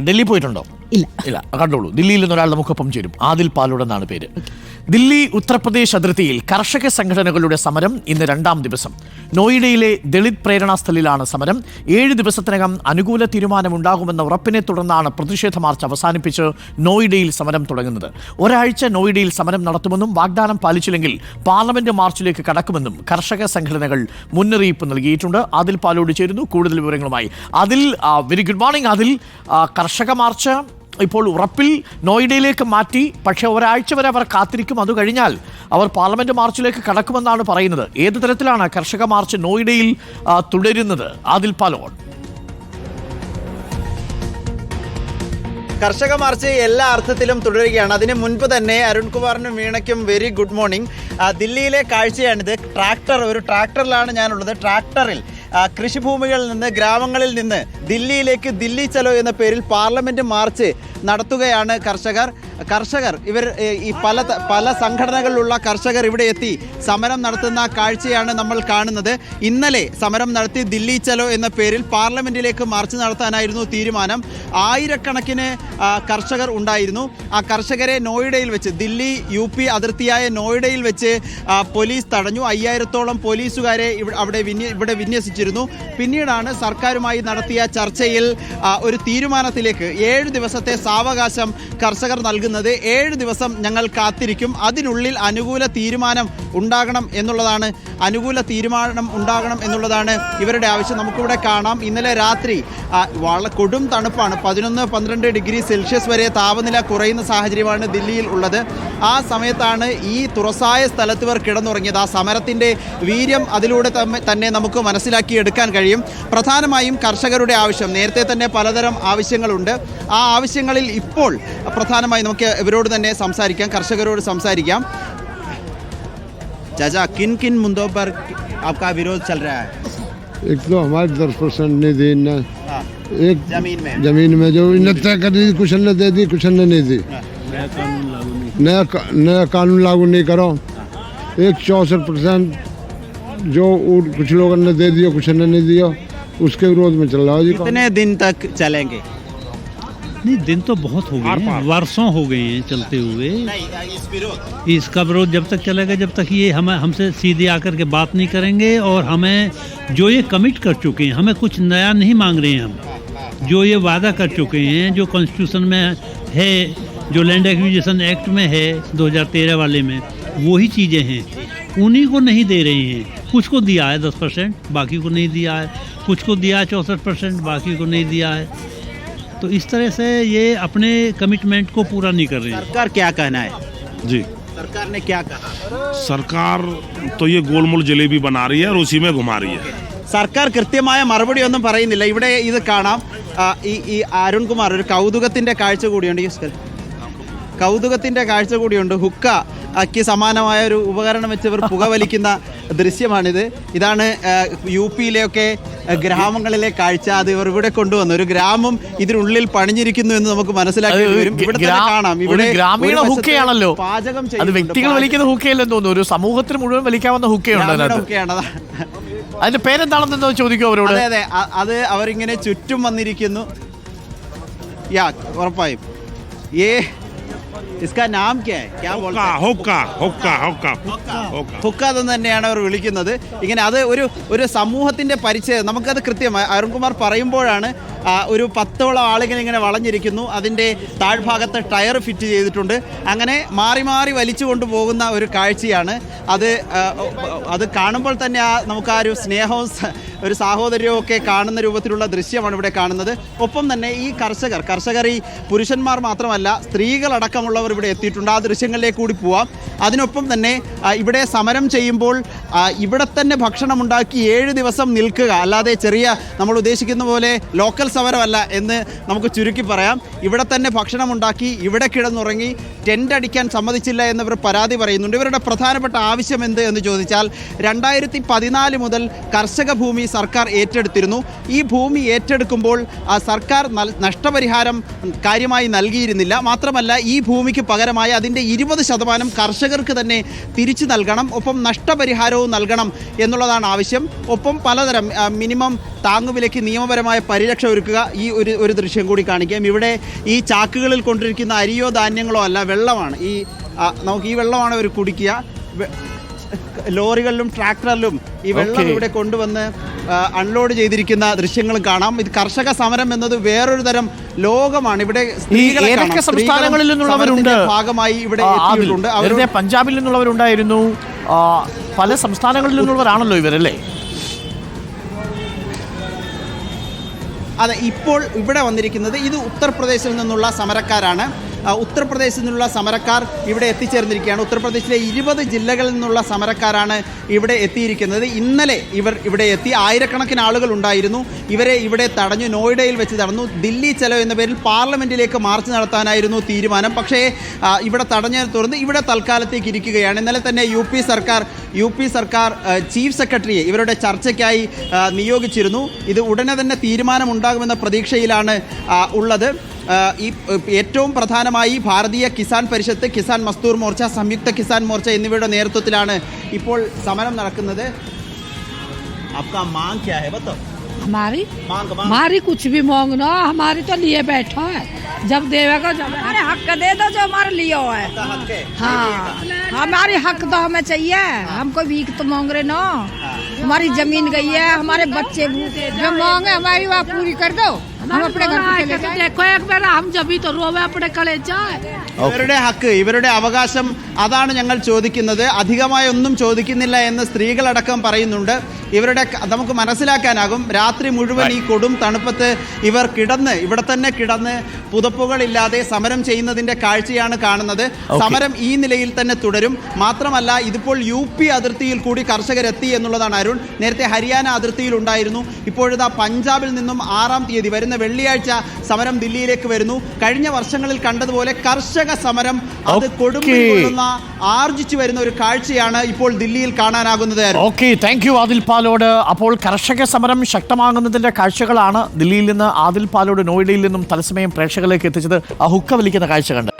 ഡൽഹി പോയിട്ടുണ്ടോ? ഇല്ല. ഇല്ല കണ്ടോളൂ ദില്ലിയിൽ നിന്ന് ഒരാളുടെ മുഖപ്പം ചേരും. ആദിൽ പാലോട് എന്നാണ് പേര്. ദില്ലി ഉത്തർപ്രദേശ് അതിർത്തിയിൽ കർഷക സംഘടനകളുടെ സമരം ഇന്ന് രണ്ടാം ദിവസം. നോയിഡയിലെ ദളിത് പ്രേരണാ സ്ഥലിലാണ് സമരം. ഏഴ് ദിവസത്തിനകം അനുകൂല തീരുമാനമുണ്ടാകുമെന്ന ഉറപ്പിനെ തുടർന്നാണ് പ്രതിഷേധ മാർച്ച് അവസാനിപ്പിച്ച് നോയിഡയിൽ സമരം തുടങ്ങുന്നത്. ഒരാഴ്ച നോയിഡയിൽ സമരം നടത്തുമെന്നും വാഗ്ദാനം പാലിച്ചില്ലെങ്കിൽ പാർലമെന്റ് മാർച്ചിലേക്ക് കടക്കുമെന്നും കർഷക സംഘടനകൾ മുന്നറിയിപ്പ് നൽകിയിട്ടുണ്ട്. അതിൽ പാലോട് ചേരുന്നു. കൂടുതൽ വിവരങ്ങളുമായി. അതിൽ വെരി ഗുഡ് മോർണിംഗ് അതിൽ കർഷക മാർച്ച്. ഇപ്പോൾ ഉറപ്പിൽ നോയിഡയിലേക്ക് മാറ്റി പക്ഷേ ഒരാഴ്ച വരെ അവർ കാത്തിരിക്കും. അത് കഴിഞ്ഞാൽ അവർ പാർലമെന്റ് മാർച്ചിലേക്ക് കടക്കുമെന്നാണ് പറയുന്നത്. ഏത് തരത്തിലാണ് കർഷക മാർച്ച് നോയിഡയിൽ തുടരുന്നത്? ആദിൽ പാലോൺ. കർഷക മാർച്ച് എല്ലാ അർത്ഥത്തിലും തുടരുകയാണ്. അതിന് മുൻപ് തന്നെ അരുൺകുമാറിനും വീണയ്ക്കും വെരി ഗുഡ് മോർണിംഗ് ദില്ലിയിലെ കാഴ്ചയാണിത്. ട്രാക്ടർ ഒരു ട്രാക്ടറിലാണ് ഞാനുള്ളത്. ട്രാക്ടറിൽ കൃഷിഭൂമികളിൽ നിന്ന് ഗ്രാമങ്ങളിൽ നിന്ന് ദില്ലിയിലേക്ക് ദില്ലി ചലോ എന്ന പേരിൽ പാർലമെന്റ് മാർച്ച് നടത്തുകയാണ് കർഷകർ. കർഷകർ ഇവർ ഈ പല പല സംഘടനകളിലുള്ള കർഷകർ ഇവിടെ എത്തി സമരം നടത്തുന്ന കാഴ്ചയാണ് നമ്മൾ കാണുന്നത്. ഇന്നലെ സമരം നടത്തി ദില്ലി ചലോ എന്ന പേരിൽ പാർലമെന്റിലേക്ക് മാർച്ച് നടത്താനായിരുന്നു തീരുമാനം. ആയിരക്കണക്കിന് കർഷകർ ഉണ്ടായിരുന്നു. ആ കർഷകരെ നോയിഡയിൽ വെച്ച് ദില്ലി യു പി അതിർത്തിയായ നോയിഡയിൽ വെച്ച് പോലീസ് തടഞ്ഞു. അയ്യായിരത്തോളം പോലീസുകാരെ അവിടെ ഇവിടെ വിന്യസിച്ചിരുന്നു. പിന്നീടാണ് സർക്കാരുമായി നടത്തിയ ചർച്ചയിൽ ഒരു തീരുമാനത്തിലേക്ക് ഏഴ് ദിവസത്തെ സാവകാശം കർഷകർ നൽകുന്നത്. ഏഴ് ദിവസം ഞങ്ങൾ കാത്തിരിക്കും. അതിനുള്ളിൽ അനുകൂല തീരുമാനം ഉണ്ടാകണം എന്നുള്ളതാണ്. അനുകൂല തീരുമാനം ഉണ്ടാകണം എന്നുള്ളതാണ് ഇവരുടെ ആവശ്യം. നമുക്കിവിടെ കാണാം. ഇന്നലെ രാത്രി കൊടും തണുപ്പാണ്. പതിനൊന്ന് പന്ത്രണ്ട് ഡിഗ്രി സെൽഷ്യസ് വരെ താപനില കുറയുന്ന സാഹചര്യമാണ് ദില്ലിയിൽ ഉള്ളത്. ആ സമയത്താണ് ഈ തുറസായ സ്ഥലത്ത് ഇവർ കിടന്നുറങ്ങിയത്. ആ സമരത്തിന്റെ വീര്യം അതിലൂടെ തന്നെ നമുക്ക് മനസ്സിലാക്കിയെടുക്കാൻ കഴിയും. പ്രധാനമായും കർഷകരുടെ ആവശ്യം. നേരത്തെ തന്നെ പലതരം ആവശ്യങ്ങളുണ്ട്. ആ ആവശ്യങ്ങളിൽ ഇപ്പോൾ പ്രധാനമായി നമുക്ക് ഇവരോട് തന്നെ സംസാരിക്കാം കർഷകരോട് സംസാരിക്കാം चाचा किन किन मुद्दों पर आपका विरोध चल रहा है एक तो हमारे दस परसेंट नहीं दी इनने हाँ, एक जमीन में जमीन में जो इन्हें तय कर दी कुछ ने दे दी कुछ ने नहीं दी नया का- नया कानून लागू नहीं करो एक चौसठ परसेंट जो उ- कुछ लोगों ने दे दिया कुछ ने नहीं दिया उसके विरोध में चल रहा है जी कितने दिन तक चलेंगे नहीं दिन तो बहुत हो गए हैं वर्षों हो गए हैं चलते हुए। इसका विरोध जब तक चलेगा जब तक ये हमें हमसे सीधे आकर के बात नहीं करेंगे और हमें जो ये कमिट कर चुके हैं हमें कुछ नया नहीं मांग रहे हैं हम। जो ये वादा कर चुके हैं जो कॉन्स्टिट्यूशन में है जो लैंड एक्विजिशन एक्ट में है 2013 वाले में वही चीज़ें हैं। उन्हीं को नहीं दे रहे हैं। कुछ को दिया है दस परसेंट बाकी को नहीं दिया है। कुछ को दिया है चौंसठ परसेंट बाकी को नहीं दिया है। तो इस तरह से ये अपने कमिटमेंट को पूरा नहीं कर रहे हैं सरकार क्या कहना है जी सरकार ने क्या कहा सरकार तो ये गोलमोल जलेबी बना रही है और उसी में घुमा रही है സർക്കാർ കൃത്യമായ മറുപടി ഒന്നും പറയുന്നില്ല ഇവിടെ ഇത് കാണാം ആ, ഈ ഈ അരുൺകുമാർ ഒരു കൗതുകത്തിന്റെ കാഴ്ച കൂടിയുണ്ട് യെസ്, കൽ. കൗതുകത്തിന്റെ കാഴ്ച കൂടിയുണ്ട് ഹുക്ക ക്ക് സമാനമായ ഒരു ഉപകരണം വെച്ച് ഇവർ പുക വലിക്കുന്ന ദൃശ്യമാണിത്. ഇതാണ് യു പിയിലെയൊക്കെ ഗ്രാമങ്ങളിലെ കാഴ്ച. അത് ഇവർ ഇവിടെ കൊണ്ടുവന്നു. ഒരു ഗ്രാമം ഇതിനുള്ളിൽ പണിഞ്ഞിരിക്കുന്നു എന്ന് നമുക്ക് മനസ്സിലാക്കി വരും. ഇവിടെ കാണാം. ഇവിടെ ഗ്രാമീണ ഹുക്കയാണല്ലോ. പാചകം അത്. വ്യക്തികൾ വലിക്കുന്ന ഹുക്കയല്ലെന്ന് തോന്നുന്നു. ഒരു സമൂഹത്തിന് മുഴുവൻ വലിക്കാവുന്ന ഹുക്കയുണ്ട് ഹുക്കയാണ്. അതാ. അതിന്റെ പേരെന്താണെന്ന് ചോദിക്കും അവരോട്. അതെ അതെ. അത് അവരിങ്ങനെ ചുറ്റും വന്നിരിക്കുന്നു. യാ ഉറപ്പായും. ഏ ഇസ്കാ നാം ക്യാ ഹൈ? ക്യാ ബോൾത്തെ हुक्का हैं? हुक्का हुक्का हुक्का हुक्का ഹുക്ക എന്ന് തന്നെയാണ് അവർ വിളിക്കുന്നത് ഇങ്ങനെ അത് ഒരു ഒരു സമൂഹത്തിന്റെ പരിചയം നമുക്കത് കൃത്യമായി അരുൺകുമാർ പറയുമ്പോഴാണ് ആ, ഒരു പത്തോളം ആളുകൾ ഇങ്ങനെ വളഞ്ഞിരിക്കുന്നു അതിൻ്റെ താഴ്ഭാഗത്ത് ടയർ ഫിറ്റ് ചെയ്തിട്ടുണ്ട് അങ്ങനെ മാറി മാറി വലിച്ചു കൊണ്ടുപോകുന്ന ഒരു കാഴ്ചയാണ് അത് ആ, അത് കാണുമ്പോൾ തന്നെ ആ നമുക്ക് ആ ഒരു സ്നേഹവും സ- ഒരു സാഹോദര്യവും ഒക്കെ കാണുന്ന രൂപത്തിലുള്ള ദൃശ്യമാണ് ഇവിടെ കാണുന്നത്. ഒപ്പം തന്നെ ഈ കർഷകർ കർഷകർ ഈ പുരുഷന്മാർ മാത്രമല്ല സ്ത്രീകളടക്കമുള്ളവർ ഇവിടെ എത്തിയിട്ടുണ്ട്. ആ ദൃശ്യങ്ങളിലേക്ക് കൂടി പോവാം. അതിനൊപ്പം തന്നെ ഇവിടെ സമരം ചെയ്യുമ്പോൾ ഇവിടെ തന്നെ ഭക്ഷണം ഉണ്ടാക്കി ഏഴ് ദിവസം നിൽക്കുക. അല്ലാതെ ചെറിയ നമ്മൾ ഉദ്ദേശിക്കുന്ന പോലെ ലോക്കൽ സമരമല്ല എന്ന് നമുക്ക് ചുരുക്കി പറയാം. ഇവിടെ തന്നെ ഭക്ഷണം ഉണ്ടാക്കി ഇവിടെ കിടന്നുറങ്ങി ടെന്റ് അടിക്കാൻ സമ്മതിച്ചില്ല എന്നിവർ പരാതി പറയുന്നുണ്ട്. ഇവരുടെ പ്രധാനപ്പെട്ട ആവശ്യം എന്ത് എന്ന് ചോദിച്ചാൽ രണ്ടായിരത്തി പതിനാല് മുതൽ കർഷക ഭൂമി സർക്കാർ ഏറ്റെടുത്തിരുന്നു. ഈ ഭൂമി ഏറ്റെടുക്കുമ്പോൾ സർക്കാർ നഷ്ടപരിഹാരം കാര്യമായി നൽകിയിരുന്നില്ല. മാത്രമല്ല ഈ ഭൂമിക്ക് പകരമായി അതിന്റെ ഇരുപത് ശതമാനം കർഷകർക്ക് തന്നെ തിരിച്ചു നൽകണം. ഒപ്പം നഷ്ടപരിഹാരവും നൽകണം എന്നുള്ളതാണ് ആവശ്യം. ഒപ്പം പലതരം മിനിമം താങ്ങുവിലയ്ക്ക് നിയമപരമായ പരിരക്ഷ ഒരുക്കുക ഈ ഒരു ഒരു ദൃശ്യം കൂടി കാണിക്കാം. ഇവിടെ ഈ ചാക്കുകളിൽ കൊണ്ടിരിക്കുന്ന അരിയോ ധാന്യങ്ങളോ അല്ല വെള്ളമാണ്. ഈ നമുക്ക് ഈ വെള്ളമാണ് അവർ കുടിക്കുക. ലോറികളിലും ട്രാക്ടറിലും ഈ വെള്ളം ഇവിടെ കൊണ്ടുവന്ന് അൺലോഡ് ചെയ്തിരിക്കുന്ന ദൃശ്യങ്ങളും കാണാം. ഇത് കർഷക സമരം എന്നത് വേറൊരു തരം ലോകമാണ്. ഇവിടെ സംസ്ഥാനങ്ങളിൽ നിന്നുള്ളവരുണ്ട്? ഭാഗമായി ഇവിടെ അവരുടെ പഞ്ചാബിൽ നിന്നുള്ളവരുണ്ടായിരുന്നു. പല സംസ്ഥാനങ്ങളിൽ നിന്നുള്ളവരാണല്ലോ ഇവരല്ലേ? അതെ ഇപ്പോൾ ഇവിടെ വന്നിരിക്കുന്നത് ഇത് ഉത്തർപ്രദേശിൽ നിന്നുള്ള സമരക്കാരാണ്. ഉത്തർപ്രദേശിൽ നിന്നുള്ള സമരക്കാർ ഇവിടെ എത്തിച്ചേർന്നിരിക്കുകയാണ്. ഉത്തർപ്രദേശിലെ ഇരുപത് ജില്ലകളിൽ നിന്നുള്ള സമരക്കാരാണ് ഇവിടെ എത്തിയിരിക്കുന്നത്. ഇന്നലെ ഇവർ ഇവിടെ എത്തി. ആയിരക്കണക്കിന് ആളുകൾ ഉണ്ടായിരുന്നു. ഇവരെ ഇവിടെ തടഞ്ഞു നോയിഡയിൽ വെച്ച് തടഞ്ഞു ദില്ലി ചെലവ് എന്ന പേരിൽ പാർലമെന്റിലേക്ക് മാർച്ച് നടത്താനായിരുന്നു തീരുമാനം. പക്ഷേ ഇവിടെ തടഞ്ഞതിനെ തുടർന്ന് ഇവിടെ തൽക്കാലത്തേക്ക് ഇരിക്കുകയാണ്. ഇന്നലെ തന്നെ യു പി സർക്കാർ യു പി സർക്കാർ ചീഫ് സെക്രട്ടറിയെ ഇവരുടെ ചർച്ചയ്ക്കായി നിയോഗിച്ചിരുന്നു. ഇത് ഉടനെ തന്നെ തീരുമാനമുണ്ടാകുമെന്ന പ്രതീക്ഷയിലാണ് ഉള്ളത്. ഈ ഏ, ഏറ്റവും പ്രധാനമായി ഭാരതീയ കിസാൻ പരിഷത്ത് കിസാൻ മസ്ദൂർ മോർച്ച സംയുക്ത കിസാൻ മോർച്ച എന്നിവയുടെ നേതൃത്വത്തിലാണ് ഇപ്പോൾ സമരം നടക്കുന്നത് आपका मांग क्या है बताओ हमारी मांग मांग हमारी कुछ भी मांग ना हमारी तो लिए बैठा है जब देवेगा जब हमारे हक दे दो जो हमारे लिए हुआ है का हक है हाँ हमारी हक तो हमें चाहिए हमको भीख तो मांग रहे ना हमारी जमीन गई है हमारे बच्चे भूखे जो मांगे हमारी बात पूरी कर दो हम अपने घर पे चले जाएं। देखो एक बार हम जब तो रोवे अपने कले जाए ഇവരുടെ ഹക്ക് ഇവരുടെ അവകാശം അതാണ് ഞങ്ങൾ ചോദിക്കുന്നത് അധികമായി ഒന്നും ചോദിക്കുന്നില്ല എന്ന് സ്ത്രീകളടക്കം പറയുന്നുണ്ട് ഇവരുടെ ക- നമുക്ക് മനസ്സിലാക്കാനാകും രാത്രി മുഴുവൻ ഈ കൊടും തണുപ്പത്ത് ഇവർ കിടന്ന് ഇവിടെ തന്നെ കിടന്ന് പുതപ്പുകളില്ലാതെ സമരം ചെയ്യുന്നതിന്റെ കാഴ്ചയാണ് കാണുന്നത് സമരം ഈ നിലയിൽ തന്നെ തുടരും മാത്രമല്ല ഇതിപ്പോൾ യു പി അതിർത്തിയിൽ കൂടി കർഷകരെത്തി എന്നുള്ളതാണ് അരുൺ നേരത്തെ ഹരിയാന അതിർത്തിയിൽ ഉണ്ടായിരുന്നു ഇപ്പോഴിതാ പഞ്ചാബിൽ നിന്നും ആറാം തീയതി വരുന്ന വെള്ളിയാഴ്ച സമരം ദില്ലിയിലേക്ക് വരുന്നു. കഴിഞ്ഞ വർഷങ്ങളിൽ കണ്ടതുപോലെ കർഷക സമരം അത് കൊടുക്കുന്ന ആർജിച്ചു വരുന്ന ഒരു കാഴ്ചയാണ് ഇപ്പോൾ ദില്ലിയിൽ കാണാനാകുന്നത്. Okay thank you Adil Palode. അപ്പോൾ കർഷക സമരം ശക്തമാകുന്നതിന്റെ കാഴ്ചകളാണ് ദില്ലിയിൽ നിന്ന് ആദിൽ പാലോട് നോയിഡയിൽ നിന്നും തത്സമയം പ്രേക്ഷകരിലേക്ക് എത്തിച്ചത്. ആ ഹുക്ക വലിക്കുന്ന കാഴ്ച കണ്ട്.